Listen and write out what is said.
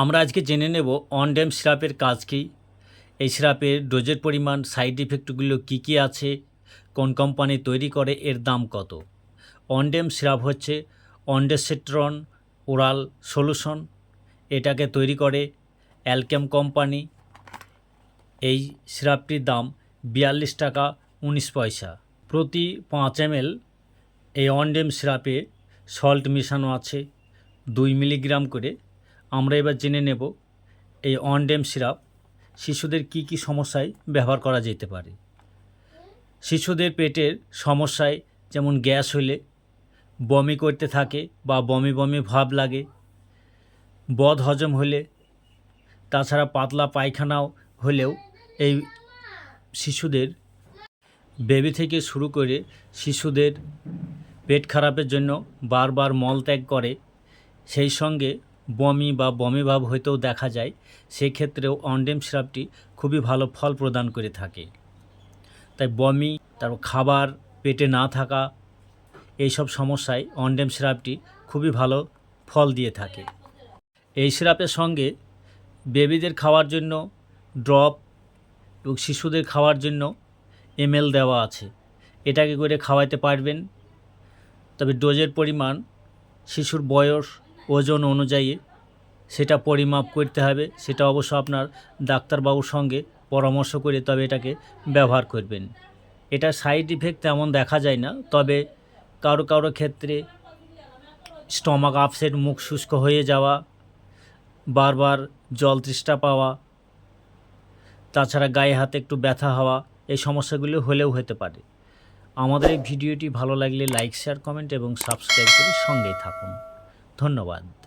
আমরা আজকে জেনে নেব অনডেম সিরাপের কাজ কী। এই সিরাপের ডোজের পরিমাণ সাইড ইফেক্টগুলো কী কী আছে, কোন কোম্পানি তৈরি করে, এর দাম কত। অনডেম সিরাপ হচ্ছে অনডেসেট্রন ওরাল সলিউশন এটাকে তৈরি করে অ্যালকেম কোম্পানি এই সিরাপটির দাম বিয়াল্লিশ টাকা উনিশ পয়সা। প্রতি পাঁচ এম এই অনডেম সিরাপে সল্ট মেশানো আছে, দুই মিলিগ্রাম করে আমরা এবার জেনে নেব এই অনডেম সিরাপ শিশুদের কি কি সমস্যায় ব্যবহার করা যেতে পারে। শিশুদের পেটের সমস্যায় যেমন গ্যাস হলে বমি করতে থাকে বা বমি বমি ভাব লাগে, বদ হজম হলে, তাছাড়া পাতলা পায়খানাও হলেও এই শিশুদের বেবি থেকে শুরু করে শিশুদের পেট খারাপের জন্য বারবার মল ত্যাগ করে, সেই সঙ্গে বমি বা বমি ভাব হইতেও দেখা যায়, সেক্ষেত্রেও অনডেম সিরাপটি খুবই ভালো ফল প্রদান করে থাকে। তাই বমি, তারপর খাবার, পেটে না থাকা, এইসব সমস্যায় অনডেম সিরাপটি খুবই ভালো ফল দিয়ে থাকে। এই সিরাপের সঙ্গে বেবিদের খাওয়ার জন্য ড্রপ এবং শিশুদের খাওয়ার জন্য এমএল দেওয়া আছে। এটাকে করে খাওয়াতে পারবেন। তবে ডোজের পরিমাণ, শিশুর বয়স ওজন অনুযায়ী সেটা পরিমাপ করতে হবে, সেটা অবশ্য আপনার ডাক্তারবাবুর সঙ্গে পরামর্শ করে তবে এটাকে ব্যবহার করবেন। এটা সাইড ইফেক্ট তেমন দেখা যায় না, তবে কারও কারও ক্ষেত্রে স্টমাক আপসেট মুখ শুষ্ক হয়ে যাওয়া, বারবার জল তৃষ্ণা পাওয়া, তাছাড়া গায়ে হাতে একটু ব্যথা হওয়া, এই সমস্যাগুলো হলেও হতে পারে। আমাদের এই ভিডিওটি ভালো লাগলে লাইক শেয়ার কমেন্ট এবং সাবস্ক্রাইব করে সঙ্গেই থাকুন। ধন্যবাদ।